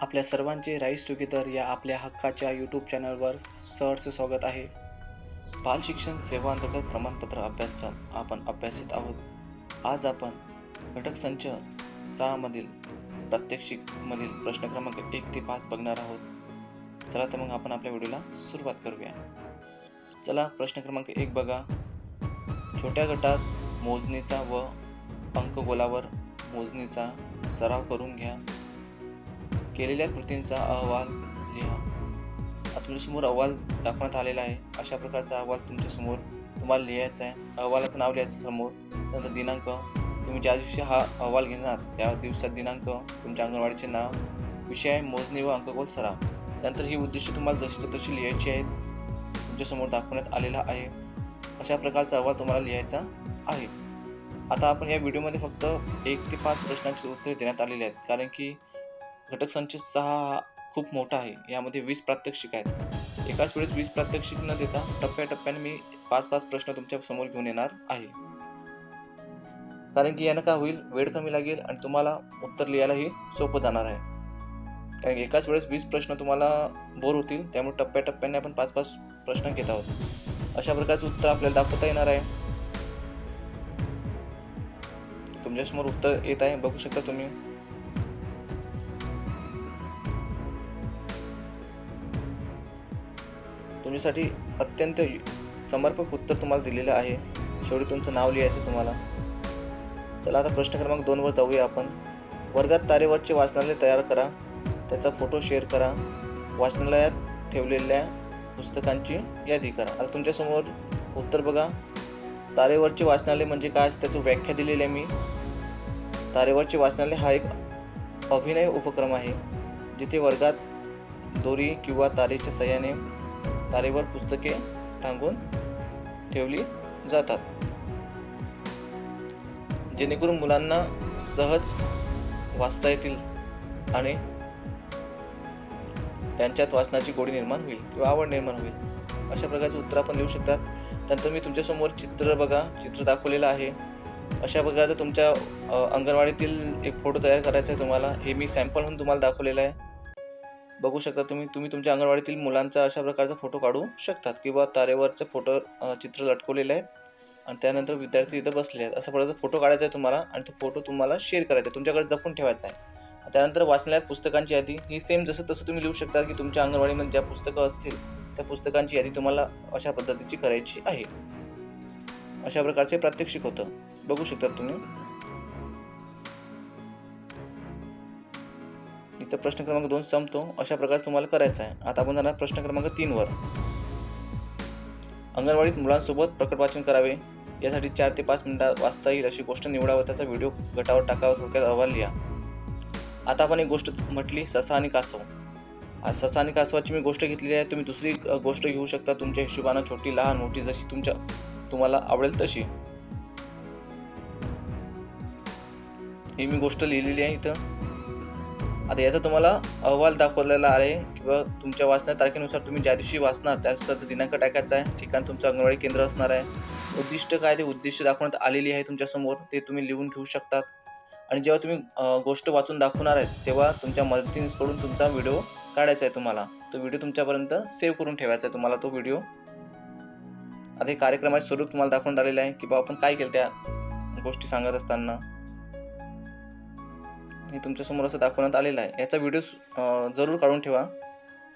आपल्या सर्वांचे rice together या आपल्या हक्काच्या यूट्यूब चॅनलवर सहर्ष स्वागत आहे. बाल शिक्षण सेवा अंतर्गत प्रमाणपत्र अभ्यासक्रम आपण अभ्यासित आहोत. आज आपण घटक संच सहामधील प्रात्यक्षिकमधील प्रश्न क्रमांक एक ते पाच बघणार आहोत. चला तर मग आपण आपल्या व्हिडिओला सुरुवात करूया. चला प्रश्न क्रमांक एक बघा. छोट्या गटात मोजणीचा व अंकगोलावर मोजणीचा सराव करून घ्या. केलेल्या कृतींचा अहवाल लिहा तुमच्यासमोर अहवाल दाखवण्यात आलेला आहे. अशा प्रकारचा अहवाल तुमच्यासमोर तुम्हाला लिहायचा आहे. अहवालाचं नाव लिहायचं समोर. नंतर दिनांक. तुम्ही ज्या दिवशी हा अहवाल घेणार त्या दिवसात दिनांक तुमच्या अंगणवाडीचे नाव विषय मोजणी व अंकगोल सराव. त्यानंतर ही उद्दिष्ट तुम्हाला जशी तशी लिहायची आहेत तुमच्यासमोर दाखवण्यात आलेला आहे. अशा प्रकारचा अहवाल तुम्हाला लिहायचा आहे. आता आपण या व्हिडिओमध्ये फक्त एक ते पाच प्रश्नांची उत्तरे देण्यात आलेली आहेत. कारण की घटक संच सहा हा खूप मोठा आहे. यामध्ये वीस प्रात्यक्षिक आहेत. एकाच वेळेस वीस प्रात्यक्षिक न देता टप्प्याटप्प्याने मी पाच पाच प्रश्न तुमच्यासमोर घेऊन येणार आहे. कारण की यानं काय होईल? वेळ कमी लागेल आणि तुम्हाला उत्तर लिहायलाही सोपं जाणार आहे. कारण एकाच वेळेस वीस प्रश्न तुम्हाला बोर होतील त्यामुळे टप्प्याटप्प्याने आपण पाच पाच प्रश्न घेत आहोत. अशा प्रकारचं उत्तर आपल्याला दाखवता येणार आहे. तुमच्यासमोर उत्तर येत आहे. बघू शकता तुम्ही. तुमच्यासाठी अत्यंत समर्पक उत्तर तुम्हाला दिलेलं आहे. शेवटी तुमचं नाव लिहायचं तुम्हाला. चला आता प्रश्न क्रमांक दोनवर जाऊया आपण. वर्गात तारेवरचे वाचनालय तयार करा. त्याचा फोटो शेअर करा. वाचनालयात ठेवलेल्या पुस्तकांची यादी करा. आता तुमच्यासमोर उत्तर बघा. तारेवरचे वाचनालय म्हणजे काय त्याची व्याख्या दिलेली आहे मी. तारेवरचे वाचनालय हा एक अभिनय उपक्रम आहे जिथे वर्गात दोरी किंवा तारेच्या सहाय्याने तारेवर पुस्तके टांगून ठेवली जातात. जेणेकरून मुलांना सहज वाचता येतील आणि त्यांच्यात वाचनाची गोडी निर्माण होईल किंवा आवड निर्माण होईल. अशा प्रकारचे उत्तर आपण लिहू शकतात. त्यानंतर मी तुमच्यासमोर चित्र बघा. चित्र दाखवलेलं आहे. अशा प्रकारचं तुमच्या अंगणवाडीतील एक फोटो तयार करायचा आहे तुम्हाला. हे मी सॅम्पल म्हणून तुम्हाला दाखवलेलं आहे. बघू शकता तुम्ही तुम्ही तुमच्या अंगणवाडीतील मुलांचा अशा प्रकारचा फोटो काढू शकतात किंवा तारेवरचे फोटो चित्र लटकवलेले आहेत आणि त्यानंतर विद्यार्थी इथं बसले आहेत. असा प्रकारचा फोटो काढायचा आहे तुम्हाला आणि तो फोटो तुम्हाला शेअर करायचा आहे. तुमच्याकडे जपून ठेवायचा आहे. त्यानंतर वाचनालयात पुस्तकांची यादी ही सेम जसं तसं तुम्ही लिहू शकता की तुमच्या अंगणवाडीमध्ये ज्या पुस्तकं असतील त्या पुस्तकांची यादी तुम्हाला अशा पद्धतीची करायची आहे. अशा प्रकारचे प्रात्यक्षिक होतं. बघू शकता तुम्ही. इथं प्रश्न क्रमांक दोन संपतो. अशा प्रकारे तुम्हाला करायचा आहे. आता आपण जाणार प्रश्न क्रमांक तीनवर अंगणवाडीत मुलांसोबत प्रकट वाचन करावे. यासाठी चार ते पाच मिनिटात वाचता येईल अशी गोष्ट निवडावं. त्याचा व्हिडिओ गटावर टाकावा. थोडक्यात अहवाल लिहा. आता आपण एक गोष्ट म्हटली ससा आणि कासव. आज ससा आणि कासवाची मी गोष्ट घेतलेली आहे. तुम्ही दुसरी गोष्ट घेऊ शकता. तुमच्या हिशोबानं छोटी लहान मोठी जशी तुमच्या तुम्हाला आवडेल तशी. ही मी गोष्ट लिहिलेली आहे इथं. आता याचा तुम्हाला अहवाल दाखवलेला आहे किंवा तुमच्या वाचण्या तारखेनुसार तुम्ही ज्या दिवशी वाचणार त्यानुसार दिनांक टाकायचा आहे. ठिकाण तुमचं अंगणवाडी केंद्र असणार आहे. उद्दिष्ट काय ते उद्दिष्ट दाखवण्यात आलेली आहे तुमच्यासमोर ते तुम्ही लिहून घेऊ शकतात. आणि जेव्हा तुम्ही गोष्ट वाचून दाखवणार आहेत तेव्हा तुमच्या मदतीकडून तुमचा व्हिडिओ काढायचा आहे तुम्हाला. तो व्हिडिओ तुमच्यापर्यंत सेव्ह करून ठेवायचा आहे तुम्हाला तो व्हिडिओ. आता हे कार्यक्रमाचे स्वरूप तुम्हाला दाखवण्यात आलेलं आहे की बाबा आपण काय केलं त्या गोष्टी सांगत असताना. हे तुमच्यासमोर असं दाखवण्यात आलेलं आहे. याचा व्हिडिओ जरूर काढून ठेवा.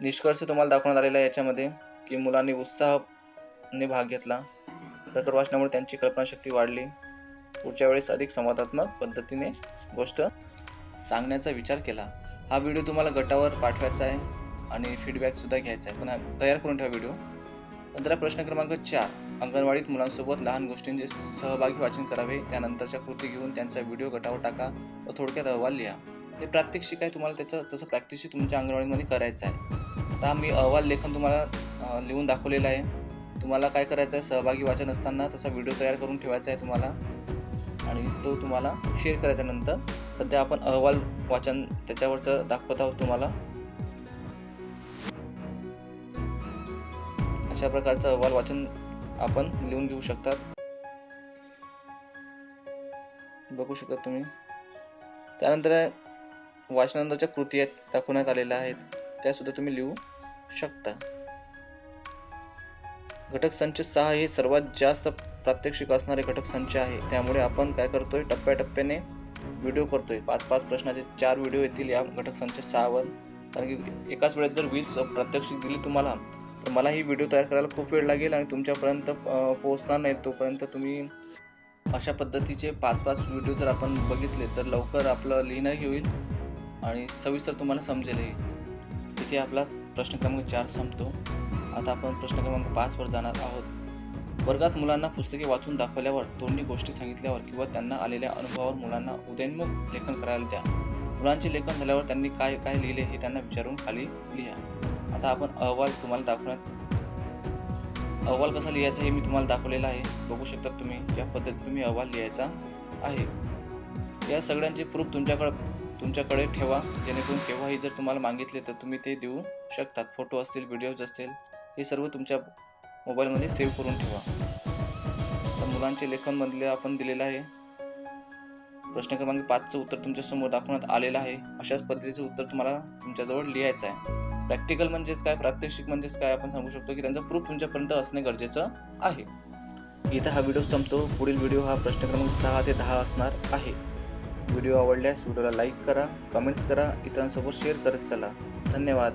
निष्कर्ष तुम्हाला दाखवण्यात आलेला आहे याच्यामध्ये की मुलांनी उत्साहाने भाग घेतला. प्रकट वाचनामुळे त्यांची कल्पनाशक्ती वाढली. पुढच्या वेळेस अधिक संवादात्मक पद्धतीने गोष्ट सांगण्याचा विचार केला. हा व्हिडिओ तुम्हाला गटावर पाठवायचा आहे आणि फीडबॅकसुद्धा घ्यायचा आहे. पण तयार करून ठेवा व्हिडिओ नंतर प्रश्न क्रमांक चार अंगणवाडीत मुलांसोबत लहान गोष्टींचे सहभागी वाचन करावे. त्यानंतरच्या कृती घेऊन त्यांचा व्हिडिओ गटावर टाका व थोडक्यात अहवाल लिहा. हे प्रात्यक्षिक आहे तुम्हाला त्याचं तसं प्रॅक्टिसही तुमच्या अंगणवाडीमध्ये करायचं आहे. आता मी अहवाल लेखन तुम्हाला लिहून दाखवलेलं आहे. तुम्हाला काय करायचं आहे सहभागी वाचन असताना तसा व्हिडिओ तयार करून ठेवायचा आहे तुम्हाला. आणि तो तुम्हाला शेअर करायचा नंतर. सध्या आपण अहवाल वाचन त्याच्यावरचं दाखवत आहोत तुम्हाला. अशा प्रकारचं अहवाल वाचन आपण लिहून घेऊ शकतात बघू शकता तुम्ही. त्यानंतर वाचनानंतरच्या कृती आहेत दाखवण्यात आलेल्या आहेत. त्यासुद्धा तुम्ही लिहू शकता. घटक संच सहा हे सर्वात जास्त प्रात्यक्षिक असणारे घटक संच आहे. त्यामुळे आपण काय करतोय? टप्प्याटप्प्याने व्हिडिओ करतोय. पाच पाच प्रश्नाचे चार व्हिडिओ येतील या घटक संच सहावर. कारण की एकाच वेळेत जर वीस प्रात्यक्षिक दिली तुम्हाला तर मला ही व्हिडिओ तयार करायला खूप वेळ लागेल आणि तुमच्यापर्यंत पोहोचणार नाही. तोपर्यंत तुम्ही अशा पद्धतीचे पाच पाच व्हिडिओ जर आपण बघितले तर लवकर आपलं लिहिणंही होईल आणि सविस्तर तुम्हाला समजेलही. इथे आपला प्रश्न क्रमांक चार संपतो. आता आपण प्रश्न क्रमांक पाचवर जाणार आहोत. वर्गात मुलांना पुस्तके वाचून दाखवल्यावर तोंडी गोष्टी सांगितल्यावर किंवा त्यांना आलेल्या अनुभवावर मुलांना उदयन्मुख लेखन करायला द्या. मुलांचे लेखन झाल्यावर त्यांनी काय काय लिहिले हे त्यांना विचारून खाली लिहा. आता आपण अहवाल तुम्हाला दाखवण्यात अहवाल कसा लिहायचा हे मी तुम्हाला दाखवलेलं आहे. बघू शकता तुम्ही या पद्धतीत तुम्ही अहवाल लिहायचा आहे. या सगळ्यांचे प्रूफ तुमच्याकडे तुमच्याकडे ठेवा. जेणेकरून केव्हाही जर तुम्हाला मागितले तर तुम्ही ते देऊ शकतात. फोटो असतील व्हिडिओज असतील हे सर्व तुमच्या मोबाईलमध्ये सेव्ह करून ठेवा. तर मुलांचे लेखनमधले आपण दिलेलं आहे. प्रश्न क्रमांक पाचचं उत्तर तुमच्यासमोर दाखवण्यात आलेलं आहे. अशाच पद्धतीचं उत्तर तुम्हाला तुमच्याजवळ लिहायचं आहे. प्रॅक्टिकल म्हणजेच काय? प्रात्यक्षिक म्हणजेच काय? आपण सांगू शकतो की त्यांचा प्रूफ तुमच्यापर्यंत असणे गरजेचं आहे. इथं हा व्हिडिओ संपतो. पुढील व्हिडिओ हा प्रश्न क्रमांक सहा ते दहा असणार आहे. व्हिडिओ आवडल्यास व्हिडिओला लाईक करा कमेंट्स करा इतरांसोबत शेअर करत चला. धन्यवाद.